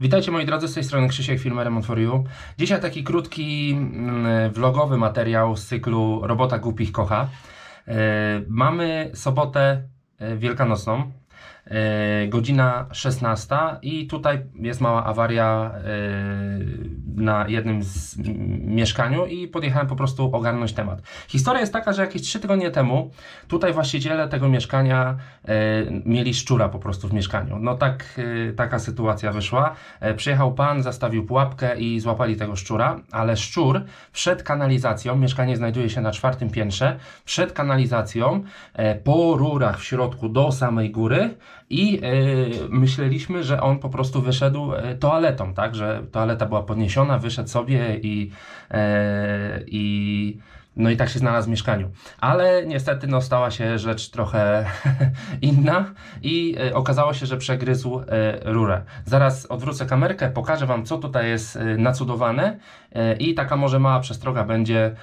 Witajcie moi drodzy, z tej strony Krzysiek, firma Remont for You. Dzisiaj taki krótki mm, vlogowy materiał z cyklu Robota Głupich Kocha. E, Mamy sobotę e, wielkanocną, godzina 16 i tutaj jest mała awaria e, na jednym z mieszkaniu i podjechałem po prostu ogarnąć temat. Historia jest taka, że jakieś 3 tygodnie temu tutaj właściciele tego mieszkania e, mieli szczura po prostu w mieszkaniu. No tak, e, taka sytuacja wyszła. E, przyjechał pan, zastawił pułapkę i złapali tego szczura, ale szczur przed kanalizacją, mieszkanie znajduje się na czwartym piętrze, przed kanalizacją e, po rurach w środku do samej góry i e, myśleliśmy, że on po prostu wyszedł e, toaletą, tak, że toaleta była podniesiona, wyszedł sobie i, e, i no i tak się znalazł w mieszkaniu. Ale niestety no, stała się rzecz trochę inna i e, okazało się, że przegryzł e, rurę. Zaraz odwrócę kamerkę, pokażę Wam, co tutaj jest e, nacudowane i taka może mała przestroga będzie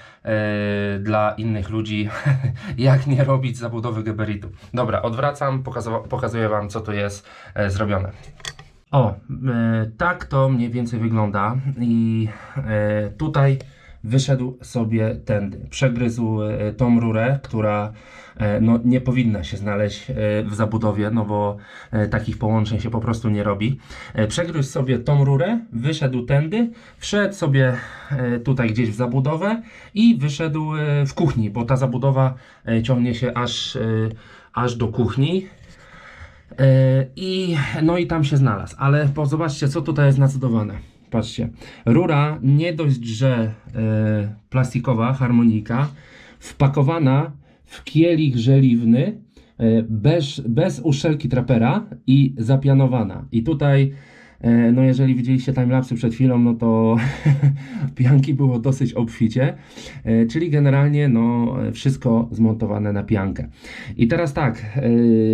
dla innych ludzi, jak nie robić zabudowy geberitu. Dobra, odwracam, pokazu- pokazuję Wam, co tu jest zrobione. O, tak to mniej więcej wygląda i tutaj wyszedł sobie tędy. Przegryzł e, tą rurę, która e, no, nie powinna się znaleźć e, w zabudowie, no bo takich połączeń się po prostu nie robi. Przegryzł sobie tą rurę, wyszedł tędy, wszedł sobie tutaj gdzieś w zabudowę i wyszedł w kuchni, bo ta zabudowa ciągnie się aż, aż do kuchni. I no i tam się znalazł, ale po, zobaczcie, co tutaj jest nacudowane. Patrzcie, rura nie dość, że e, plastikowa, harmonika, wpakowana w kielich żeliwny, e, bez, bez uszczelki trapera i zapianowana. I tutaj, no jeżeli widzieliście timelapsy przed chwilą, no to pianki było dosyć obficie, e, czyli generalnie no wszystko zmontowane na piankę. I teraz tak, e,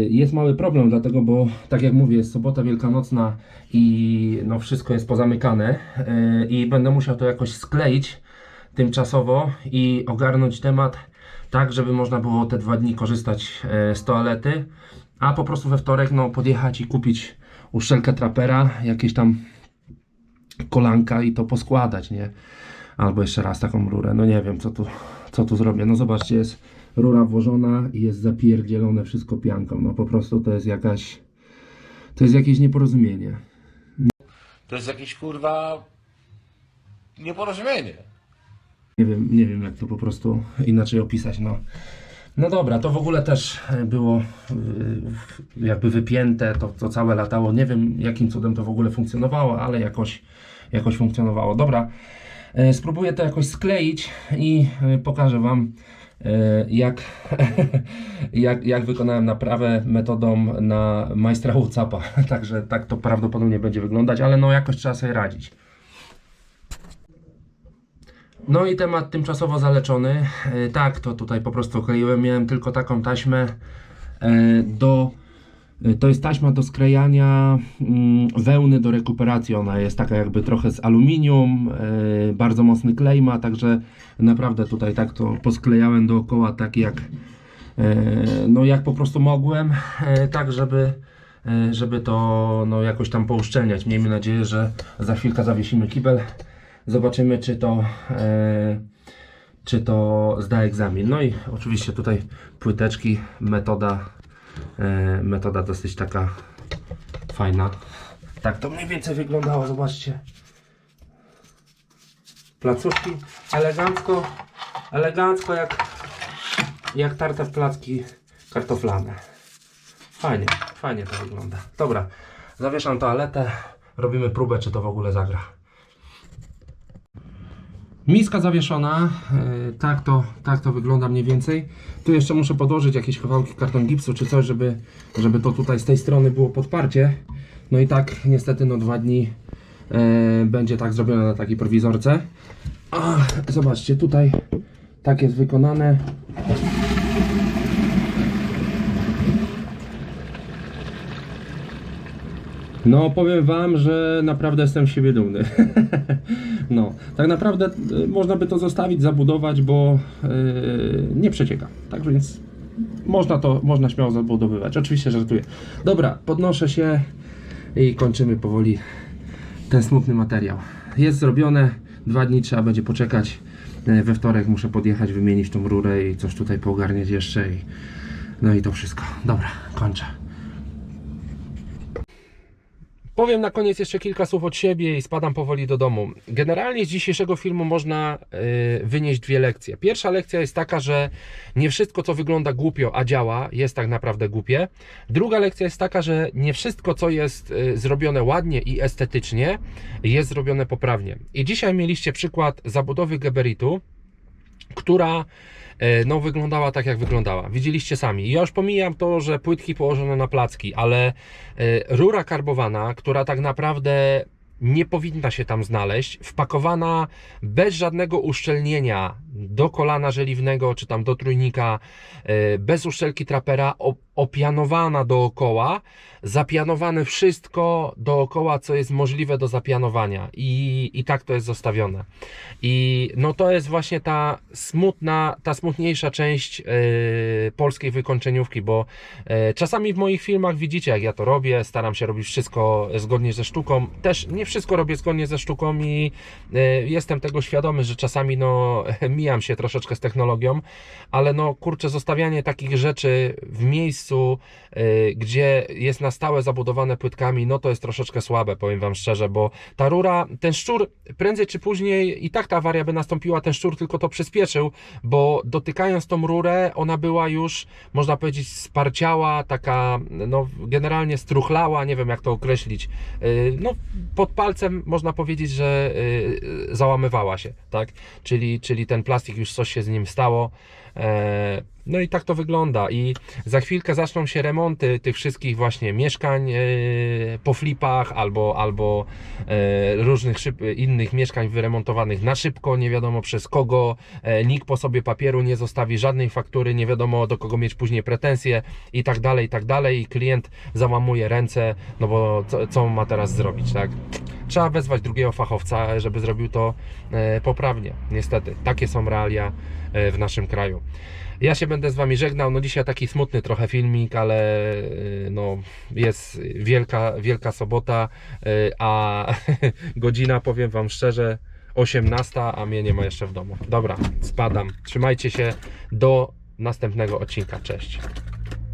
jest mały problem, dlatego, bo tak jak mówię, jest sobota wielkanocna i no wszystko jest pozamykane e, i będę musiał to jakoś skleić tymczasowo i ogarnąć temat tak, żeby można było te dwa dni korzystać e, z toalety, a po prostu we wtorek no podjechać i kupić uszczelkę trapera, jakieś tam kolanka i to poskładać, nie? Albo jeszcze raz taką rurę, no nie wiem co tu, co tu zrobię. No zobaczcie, jest rura włożona i jest zapierdzielone wszystko pianką. No po prostu to jest jakaś, to jest jakieś nieporozumienie. To jest jakieś kurwa nieporozumienie. Nie wiem, nie wiem jak to po prostu inaczej opisać, no. No dobra, to w ogóle też e, było y, jakby wypięte, to, to całe latało. Nie wiem jakim cudem to w ogóle funkcjonowało, ale jakoś, jakoś funkcjonowało. Dobra, e, spróbuję to jakoś skleić i e, pokażę Wam e, jak, jak, jak wykonałem naprawę metodą na majstra Whatsappa. Także tak to prawdopodobnie będzie wyglądać, ale no jakoś trzeba sobie radzić. No i temat tymczasowo zaleczony. E, Tak, to tutaj po prostu kleiłem. Miałem tylko taką taśmę e, do. e, To jest taśma do sklejania mm, wełny do rekuperacji. Ona jest taka jakby trochę z aluminium, bardzo mocny klej ma, także naprawdę tutaj tak to posklejałem dookoła, tak jak no jak po prostu mogłem, tak żeby żeby to no, jakoś tam pouszczelniać. Miejmy nadzieję, że za chwilkę zawiesimy kibel. Zobaczymy, czy to, e, czy to zda egzamin. No i oczywiście tutaj płyteczki, metoda, e, metoda dosyć taka fajna. Tak to mniej więcej wyglądało, zobaczcie. Placuszki elegancko, elegancko jak, jak tarte w placki kartoflane. Fajnie, fajnie to wygląda. Dobra, zawieszam toaletę, robimy próbę, czy to w ogóle zagra. Miska zawieszona, yy, tak, to, tak to wygląda mniej więcej. Tu jeszcze muszę podłożyć jakieś kawałki karton gipsu czy coś, żeby, żeby to tutaj z tej strony było podparcie. No i tak niestety no dwa dni yy, będzie tak zrobione na takiej prowizorce. A, zobaczcie, tutaj tak jest wykonane. No, powiem Wam, że naprawdę jestem z siebie dumny. no, tak naprawdę y, można by to zostawić, zabudować, bo y, nie przecieka. Tak więc można to, można śmiało zabudowywać. Oczywiście żartuję. Dobra, podnoszę się i kończymy powoli ten smutny materiał. Jest zrobione, dwa dni trzeba będzie poczekać. E, We wtorek muszę podjechać, wymienić tą rurę i coś tutaj poogarniać jeszcze. I... No i to wszystko. Dobra, kończę. Powiem na koniec jeszcze kilka słów od siebie i spadam powoli do domu. Generalnie z dzisiejszego filmu można y, wynieść dwie lekcje. Pierwsza lekcja jest taka, że nie wszystko, co wygląda głupio, a działa, jest tak naprawdę głupie. Druga lekcja jest taka, że nie wszystko, co jest y, zrobione ładnie i estetycznie, jest zrobione poprawnie. I dzisiaj mieliście przykład zabudowy Geberitu, która e, no, wyglądała tak, jak wyglądała. Widzieliście sami. Ja już pomijam to, że płytki położone na placki, ale e, rura karbowana, która tak naprawdę nie powinna się tam znaleźć, wpakowana bez żadnego uszczelnienia do kolana żeliwnego, czy tam do trójnika, e, bez uszczelki trapera, opianowana dookoła, zapianowane wszystko dookoła, co jest możliwe do zapianowania i, i tak to jest zostawione. I no to jest właśnie ta smutna, ta smutniejsza część e, polskiej wykończeniówki, bo e, czasami w moich filmach widzicie, jak ja to robię, staram się robić wszystko zgodnie ze sztuką. Też nie wszystko robię zgodnie ze sztuką i e, jestem tego świadomy, że czasami no mijam się troszeczkę z technologią, ale no kurczę, zostawianie takich rzeczy w miejscu, e, gdzie jest na stałe zabudowane płytkami, no to jest troszeczkę słabe, powiem Wam szczerze, bo ta rura, ten szczur prędzej czy później i tak ta awaria by nastąpiła, ten szczur tylko to przyspieszył, bo dotykając tą rurę, ona była już, można powiedzieć, sparciała, taka, no generalnie struchlała, nie wiem jak to określić, Yy, no pod palcem można powiedzieć, że yy, załamywała się, tak, czyli, czyli ten plastik już coś się z nim stało, E, no i tak to wygląda. I za chwilkę zaczną się remonty tych wszystkich właśnie mieszkań e, po flipach albo, albo e, różnych innych mieszkań wyremontowanych na szybko, nie wiadomo przez kogo. E, Nikt po sobie papieru nie zostawi żadnej faktury, nie wiadomo do kogo mieć później pretensje i tak dalej, i tak dalej. I klient załamuje ręce, no bo co, co ma teraz zrobić, tak? Trzeba wezwać drugiego fachowca, żeby zrobił to poprawnie. Niestety, takie są realia w naszym kraju. Ja się będę z Wami żegnał. No dzisiaj taki smutny trochę filmik, ale e, no, jest wielka, wielka sobota, e, a godzina, powiem Wam szczerze, 18, a mnie nie ma jeszcze w domu. Dobra, spadam. Trzymajcie się do następnego odcinka. Cześć.